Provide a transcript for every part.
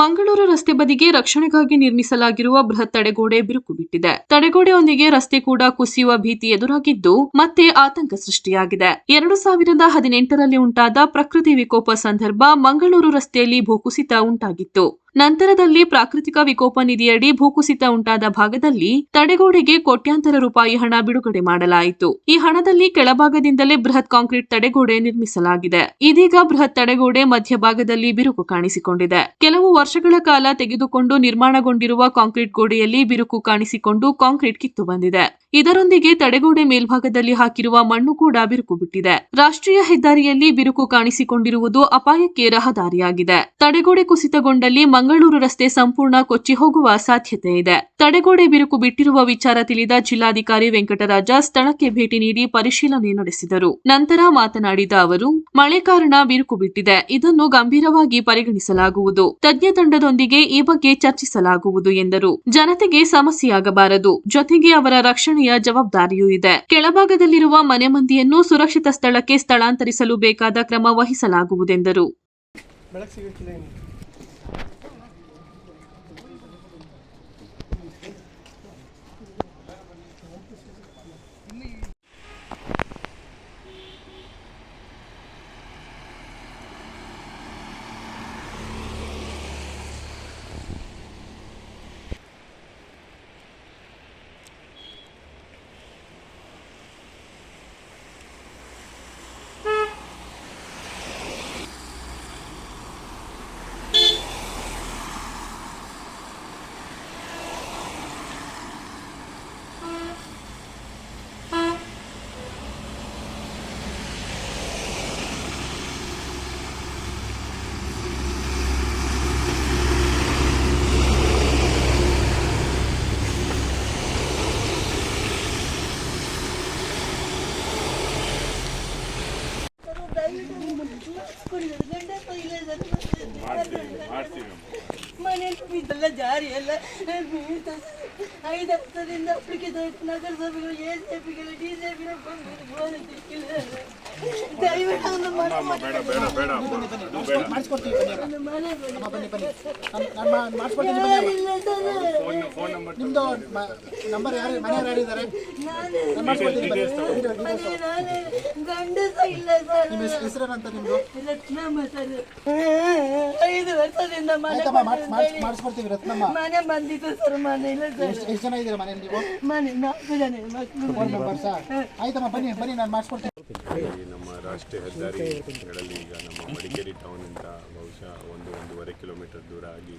ಮಂಗಳೂರು ರಸ್ತೆ ಬದಿಗೆ ರಕ್ಷಣೆಗಾಗಿ ನಿರ್ಮಿಸಲಾಗಿರುವ ಬೃಹತ್ ತಡೆಗೋಡೆ ಬಿರುಕು ಬಿಟ್ಟಿದೆ. ತಡೆಗೋಡೆಯೊಂದಿಗೆ ರಸ್ತೆ ಕೂಡ ಕುಸಿಯುವ ಭೀತಿ ಎದುರಾಗಿದ್ದು, ಮತ್ತೆ ಆತಂಕ ಸೃಷ್ಟಿಯಾಗಿದೆ. ಎರಡು ಸಾವಿರದ ಹದಿನೆಂಟರಲ್ಲಿ ಉಂಟಾದ ಪ್ರಕೃತಿ ವಿಕೋಪ ಸಂದರ್ಭ ಮಂಗಳೂರು ರಸ್ತೆಯಲ್ಲಿ ಭೂಕುಸಿತ ಉಂಟಾಗಿತ್ತು. ನಂತರದಲ್ಲಿ ಪ್ರಾಕೃತಿಕ ವಿಕೋಪ ನಿಧಿಯಡಿ ಭೂಕುಸಿತ ಉಂಟಾದ ಭಾಗದಲ್ಲಿ ತಡೆಗೋಡೆಗೆ ಕೋಟ್ಯಾಂತರ ರೂಪಾಯಿ ಹಣ ಬಿಡುಗಡೆ ಮಾಡಲಾಯಿತು. ಈ ಹಣದಲ್ಲಿ ಕೆಳಭಾಗದಿಂದಲೇ ಬೃಹತ್ ಕಾಂಕ್ರೀಟ್ ತಡೆಗೋಡೆ ನಿರ್ಮಿಸಲಾಗಿದೆ. ಇದೀಗ ಬೃಹತ್ ತಡೆಗೋಡೆ ಮಧ್ಯಭಾಗದಲ್ಲಿ ಬಿರುಕು ಕಾಣಿಸಿಕೊಂಡಿದೆ. ಕೆಲವು ವರ್ಷಗಳ ಕಾಲ ತೆಗೆದುಕೊಂಡು ನಿರ್ಮಾಣಗೊಂಡಿರುವ ಕಾಂಕ್ರೀಟ್ ಗೋಡೆಯಲ್ಲಿ ಬಿರುಕು ಕಾಣಿಸಿಕೊಂಡು ಕಾಂಕ್ರೀಟ್ ಕಿತ್ತು ಬಂದಿದೆ. ಇದರೊಂದಿಗೆ ತಡೆಗೋಡೆ ಮೇಲ್ಭಾಗದಲ್ಲಿ ಹಾಕಿರುವ ಮಣ್ಣು ಕೂಡ ಬಿರುಕು ಬಿಟ್ಟಿದೆ ರಾಷ್ಟ್ರೀಯ ಹೆದ್ದಾರಿಯಲ್ಲಿ ಬಿರುಕು ಕಾಣಿಸಿಕೊಂಡಿರುವುದು ಅಪಾಯಕ್ಕೆ ರಹದಾರಿಯಾಗಿದೆ. ತಡೆಗೋಡೆ ಕುಸಿತಗೊಂಡಲ್ಲಿ ಮಂಗಳೂರು ರಸ್ತೆ ಸಂಪೂರ್ಣ ಕೊಚ್ಚಿ ಹೋಗುವ ಸಾಧ್ಯತೆ ಇದೆ. ತಡೆಗೋಡೆ ಬಿರುಕು ಬಿಟ್ಟಿರುವ ವಿಚಾರ ತಿಳಿದ ಜಿಲ್ಲಾಧಿಕಾರಿ ವೆಂಕಟರಾಜ ಸ್ಥಳಕ್ಕೆ ಭೇಟಿ ನೀಡಿ ಪರಿಶೀಲನೆ ನಡೆಸಿದರು. ನಂತರ ಮಾತನಾಡಿದ ಅವರು, ಮಳೆ ಕಾರಣ ಬಿರುಕು ಬಿಟ್ಟಿದೆ. ಇದನ್ನು ಗಂಭೀರವಾಗಿ ಪರಿಗಣಿಸಲಾಗುವುದು. ತಜ್ಞ ತಂಡದೊಂದಿಗೆ ಈ ಬಗ್ಗೆ ಚರ್ಚಿಸಲಾಗುವುದು ಎಂದರು. ಜನತೆಗೆ ಸಮಸ್ಯೆಯಾಗಬಾರದು. ಜೊತೆಗೆ ಅವರ ರಕ್ಷಣೆಯ ಜವಾಬ್ದಾರಿಯೂ ಇದೆ. ಕೆಳಭಾಗದಲ್ಲಿರುವ ಮನೆ ಮಂದಿಯನ್ನು ಸುರಕ್ಷಿತ ಸ್ಥಳಕ್ಕೆ ಸ್ಥಳಾಂತರಿಸಲು ಬೇಕಾದ ಕ್ರಮ ವಹಿಸಲಾಗುವುದೆಂದರು. यार ये ಐದು ಹತ್ತದಿಂದ ಅಪ್ಲಿಕೇಶನ್ ನಗರಸಭೆಗಳು ಎ ಡಿ ಸಿ ಪಿಗಳು ಬಂದು ಸಿಕ್ಕಿಲ್ಲ ದಯವಿಟ್ಟು ಅದನ್ನ ಮಾಡಿ ಬೇಡ ಬೇಡ ಬೇಡ ಅಮ್ಮ. ಬೇಡ. ಮಾಡಿಸ್ಕೊಡ್ತೀವಿ ಬನ್ನಿ ಅಮ್ಮ. ನನ್ನ ಮನೆ ಬನ್ನಿ. ಅಮ್ಮ ಬನ್ನಿ ಬನ್ನಿ. ನಾನು ನಾನು ಮಾಡಿಸ್ಕೊಡ್ತೀನಿ ಬನ್ನಿ ಅಮ್ಮ. ಯಾರಿಲ್ಲ ಸರ್ ಫೋನ್ ಫೋನ್ ನಂಬರ್ ನಿಮ್ದು ನಂಬರ್ ಯಾರು ಮನೆಯವ್ರು ಯಾರಿದ್ದಾರೆ? ನಾನೇ ಗಂಡಸ ಇಲ್ಲ ಸರ್. ನಿಮ್ಮ ಹೆಸರು ಹೆಸರೇನಂತ ನಿಮ್ದು? ರತ್ನಮ್ಮ ಸರ್. ಐದು ವರ್ಷದಿಂದ ಮನೆ ಮಾಡಿಸ್ಕೊಡ್ತೀವಿ ರತ್ನಮ್ಮ. ಮನೆ ಬಂದಿತ್ತು ಸರ್ ಮನೆ ಇಲ್ಲ ಸರ್. ಎಷ್ಟು ಎಷ್ಟು ಜನ ಇದ್ದೀರಾ ಮನೇಲಿ ನೀವು? ಮನೆ ನಾಲ್ಕು ಜನ ಮಕ್ಕಳು ಫೋನ್ ನಂಬರ್ ಸಾ? ಆಯ್ತಮ್ಮ ಬನ್ನಿ ಬನ್ನಿ ನಾನು ಮಾಡಿಸ್ಕೊಡ್ತೀನಿ. ಈ ನಮ್ಮ ರಾಷ್ಟ್ರೀಯ ಹೆದ್ದಾರಿಗಳಲ್ಲಿ ಈಗ ನಮ್ಮ ಮಡಿಕೇರಿ ಟೌನಿಂದ ಬಹುಶಃ ಒಂದು ಒಂದೂವರೆ ಕಿಲೋಮೀಟರ್ ದೂರ ಆಗಿ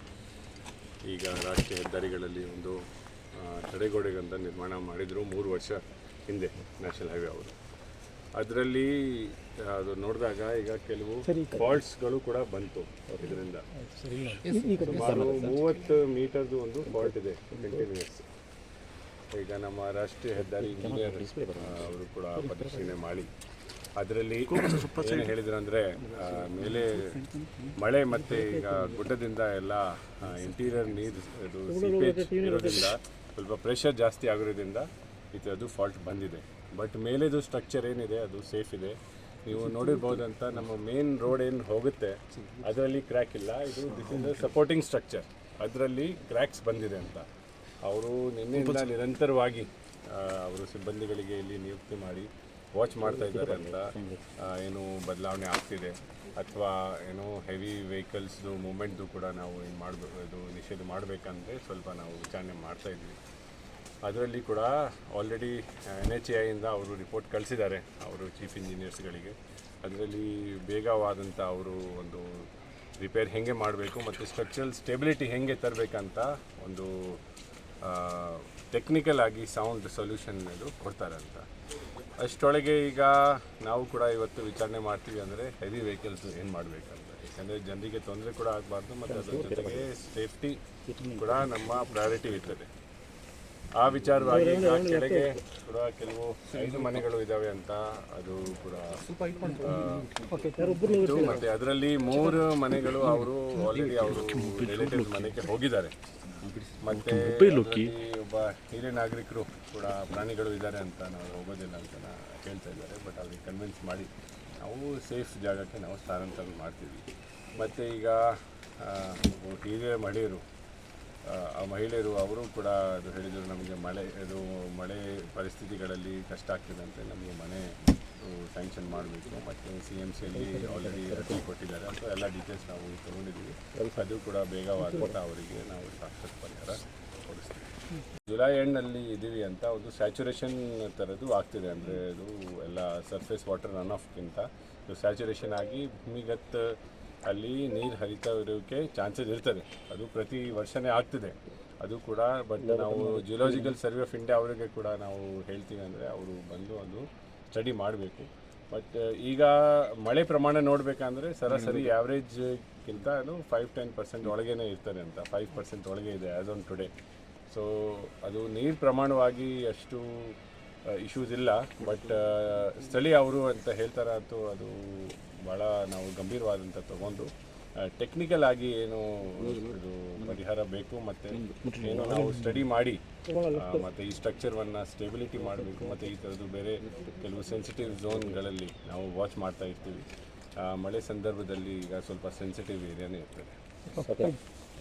ಈಗ ರಾಷ್ಟ್ರೀಯ ಹೆದ್ದಾರಿಗಳಲ್ಲಿ ಒಂದು ಆ, ತಡೆಗೋಡೆಗಂತ ನಿರ್ಮಾಣ ಮಾಡಿದ್ರು ಮೂರು ವರ್ಷ ಹಿಂದೆ ನ್ಯಾಷನಲ್ ಹೈವೇ ಅವರು. ಅದರಲ್ಲಿ ಅದು ನೋಡಿದಾಗ ಈಗ ಕೆಲವು ಫಾಲ್ಟ್ಸ್ಗಳು ಕೂಡ ಬಂತು ಇದರಿಂದ. ಸುಮಾರು ಮೂವತ್ತು ಮೀಟರ್ದು ಒಂದು ಫಾಲ್ಟ್ ಇದೆ ಕಂಟಿನ್ಯೂಸ್. ಈಗ ನಮ್ಮ ರಾಷ್ಟ್ರೀಯ ಹೆದ್ದಾರಿ ಇಂಜಿನಿಯರ್ ಅವರು ಕೂಡ ಪರಿಶೀಲನೆ ಮಾಡಿ. ಅದರಲ್ಲಿ ಏನು ಹೇಳಿದ್ರು ಅಂದರೆ ಮೇಲೆ ಮಳೆ ಮತ್ತು ಈಗ ಗುಡ್ಡದಿಂದ ಎಲ್ಲ ಇಂಟೀರಿಯರ್ ನೀರು ಇದು ಸೀಪೇಜ್ ಇರೋದ್ರಿಂದ ಸ್ವಲ್ಪ ಪ್ರೆಷರ್ ಜಾಸ್ತಿ ಆಗಿರೋದ್ರಿಂದ ಇದು ಅದು ಫಾಲ್ಟ್ ಬಂದಿದೆ. ಬಟ್ ಮೇಲೆದು ಸ್ಟ್ರಕ್ಚರ್ ಏನಿದೆ, ಅದು ಸೇಫ್ ಇದೆ. ನೀವು ನೋಡಿರ್ಬೋದಂತ ನಮ್ಮ ಮೇನ್ ರೋಡ್ ಏನು ಹೋಗುತ್ತೆ, ಅದರಲ್ಲಿ ಕ್ರ್ಯಾಕ್ ಇಲ್ಲ. ಇದು ದಿಸ್ ಇಸ್ ಸಪೋರ್ಟಿಂಗ್ ಸ್ಟ್ರಕ್ಚರ್ ಅದರಲ್ಲಿ ಕ್ರ್ಯಾಕ್ಸ್ ಬಂದಿದೆ ಅಂತ. ಅವರು ನಿನ್ನೆಯಿಂದ ನಿರಂತರವಾಗಿ ಅವರು ಸಿಬ್ಬಂದಿಗಳಿಗೆ ಇಲ್ಲಿ ನಿಯುಕ್ತಿ ಮಾಡಿ ವಾಚ್ ಮಾಡ್ತಾ ಇದ್ದಾರೆ ಅಂತ ಏನು ಬದಲಾವಣೆ ಆಗ್ತಿದೆ. ಅಥವಾ ಏನು ಹೆವಿ ವೆಹಿಕಲ್ಸ್ದು ಮೂಮೆಂಟ್ದು ಕೂಡ ನಾವು ಏನು ಮಾಡಬೇಕು ಇದು ನಿಷೇಧ ಮಾಡಬೇಕಂದ್ರೆ ಸ್ವಲ್ಪ ನಾವು ವಿಚಾರಣೆ ಮಾಡ್ತಾ ಇದ್ವಿ. ಅದರಲ್ಲಿ ಕೂಡ ಆಲ್ರೆಡಿ ಎನ್ ಎಚ್ ಎ ಐಯಿಂದ ಅವರು ರಿಪೋರ್ಟ್ ಕಳಿಸಿದ್ದಾರೆ, ಅವರು ಚೀಫ್ ಇಂಜಿನಿಯರ್ಸ್ಗಳಿಗೆ ಅದರಲ್ಲಿ ಬೇಗವಾದಂಥ ಅವರು ಒಂದು ರಿಪೇರ್ ಹೇಗೆ ಮಾಡಬೇಕು ಮತ್ತು ಸ್ಟ್ರಕ್ಚರಲ್ ಸ್ಟೆಬಿಲಿಟಿ ಹೇಗೆ ತರಬೇಕಂತ ಒಂದು ಟೆಕ್ನಿಕಲ್ ಆಗಿ ಸೌಂಡ್ ಸೊಲ್ಯೂಷನ್ ಅದು ಕೊಡ್ತಾರೆ ಅಂತ ಅಷ್ಟೊಳಗೆ ಈಗ ನಾವು ಕೂಡ ಇವತ್ತು ವಿಚಾರಣೆ ಮಾಡ್ತೀವಿ ಅಂದರೆ ಹೆವಿ ವೆಹಿಕಲ್ಸ್ ಏನು ಮಾಡಬೇಕಂತ. ಯಾಕಂದರೆ ಜನರಿಗೆ ತೊಂದರೆ ಕೂಡ ಆಗಬಾರ್ದು ಮತ್ತು ಅದರ ಜೊತೆಗೆ ಸೇಫ್ಟಿ ಕೂಡ ನಮ್ಮ ಪ್ರಯಾರಿಟಿ ಇರ್ತದೆ. ಆ ವಿಚಾರವಾಗಿ ಈಗ ಕೆಳಗೆ ಕೂಡ ಕೆಲವು ಐದು ಮನೆಗಳು ಇದಾವೆ ಅಂತ ಅದು ಕೂಡ ಇತ್ತು. ಮತ್ತೆ ಅದರಲ್ಲಿ ಮೂರು ಮನೆಗಳು ಅವರು ಆಲ್ರೆಡಿ ಅವರು ರಿಲೇಟಿವ್ಸ್ ಮನೆಗೆ ಹೋಗಿದ್ದಾರೆ. ಮತ್ತೆ ಅದರಲ್ಲಿ ಒಬ್ಬ ಹಿರಿಯ ನಾಗರಿಕರು ಕೂಡ ಪ್ರಾಣಿಗಳು ಇದ್ದಾರೆ ಅಂತ ನಾವು ಹೋಗೋದಿಲ್ಲ ಅಂತ ನಾ- ಹೇಳ್ತಾ ಇದ್ದಾರೆ. ಬಟ್ ಅವ್ರಿಗೆ ಕನ್ವಿನ್ಸ್ ಮಾಡಿ ನಾವು ಸೇಫ್ ಜಾಗಕ್ಕೆ ನಾವು ಸ್ಥಳಾಂತರ ಮಾಡ್ತೀವಿ. ಮತ್ತು ಈಗ ಆ, ಒಬ್ಬ ಹಿರಿಯ ಮಹಿಳೆಯರು ಆ, ಮಹಿಳೆಯರು ಅವರು ಕೂಡ ಅದು ಹೇಳಿದರು ನಮಗೆ ಮಳೆ ಇದು ಮಳೆ ಪರಿಸ್ಥಿತಿಗಳಲ್ಲಿ ಕಷ್ಟ ಆಗ್ತಿದೆ ಅಂತ ನಮಗೆ ಮನೆ ಸ್ಯಾಂಕ್ಷನ್ ಮಾಡಬೇಕು. ಮತ್ತು ಸಿ ಎಂ ಸಿಯಲ್ಲಿ ಆಲ್ರೆಡಿ ಅರ್ಜಿ ಕೊಟ್ಟಿದ್ದಾರೆ. ಅಂತ ಎಲ್ಲ ಡೀಟೇಲ್ಸ್ ನಾವು ತೊಗೊಂಡಿದ್ದೀವಿ. ಅದು ಕೂಡ ಬೇಗವಾದಂಥ ಅವರಿಗೆ ನಾವು ಸಾಕ್ಷಾತ್ ಪರಿಹಾರ ಕೊಡಿಸ್ತೀವಿ. ಜುಲೈ ಎಂಡ್ನಲ್ಲಿ ಇದ್ದೀವಿ ಅಂತ ಒಂದು ಸ್ಯಾಚುರೇಷನ್ ಥರದ್ದು ಆಗ್ತಿದೆ. ಅಂದರೆ ಅದು ಎಲ್ಲ ಸರ್ಫೇಸ್ ವಾಟರ್ ರನ್ ಆಫ್ಗಿಂತ ಸ್ಯಾಚುರೇಷನ್ ಆಗಿ ಭೂಮಿಗತ್ ಅಲ್ಲಿ ನೀರು ಹರಿತಾ ಇರೋಕ್ಕೆ ಚಾನ್ಸಸ್ ಇರ್ತದೆ. ಅದು ಪ್ರತಿ ವರ್ಷನೇ ಆಗ್ತಿದೆ. ಅದು ಕೂಡ ಬಟ್ ನಾವು ಜಿಯೋಲಾಜಿಕಲ್ ಸರ್ವೆ ಆಫ್ ಇಂಡಿಯಾ ಅವರಿಗೆ ಕೂಡ ನಾವು ಹೇಳ್ತೀವಿ ಅಂದರೆ ಅವರು ಬಂದು ಅದು ಸ್ಟಡಿ ಮಾಡಬೇಕು. ಬಟ್ ಈಗ ಮಳೆ ಪ್ರಮಾಣ ನೋಡಬೇಕಂದ್ರೆ ಸರಾಸರಿ ಆ್ಯಾವ್ರೇಜ್ಗಿಂತ ಅದು ಫೈವ್ ಟೆನ್ ಪರ್ಸೆಂಟ್ ಒಳಗೇನೆ ಇರ್ತದೆ ಅಂತ. ಫೈವ್ ಪರ್ಸೆಂಟ್ ಒಳಗೆ ಇದೆ ಆ್ಯಸ್ ಆನ್ ಟುಡೇ ಸೊ ಅದು ನೀರು ಪ್ರಮಾಣವಾಗಿ ಅಷ್ಟು ಇಶ್ಯೂಸ್ ಇಲ್ಲ. ಬಟ್ ಸ್ಥಳೀಯ ಅವರು ಅಂತ ಹೇಳ್ತಾರೆ ಅಂತೂ ಅದು ಭಾಳ ನಾವು ಗಂಭೀರವಾದಂಥ ತಗೊಂಡು ಟೆಕ್ನಿಕಲ್ ಆಗಿ ಏನು ಇದು ಪರಿಹಾರ ಬೇಕು ಮತ್ತೆ ಏನು ನಾವು ಸ್ಟಡಿ ಮಾಡಿ ಮತ್ತೆ ಈ ಸ್ಟ್ರಕ್ಚರ್ವನ್ನು ಸ್ಟೆಬಿಲಿಟಿ ಮಾಡಬೇಕು, ಮತ್ತೆ ಈ ಥರದ್ದು ಬೇರೆ ಕೆಲವು ಸೆನ್ಸಿಟಿವ್ ಝೋನ್ಗಳಲ್ಲಿ ನಾವು ವಾಚ್ ಮಾಡ್ತಾ ಇರ್ತೀವಿ. ಮಳೆ ಸಂದರ್ಭದಲ್ಲಿ ಈಗ ಸ್ವಲ್ಪ ಸೆನ್ಸಿಟಿವ್ ಏರಿಯಾನೇ ಇರ್ತದೆ.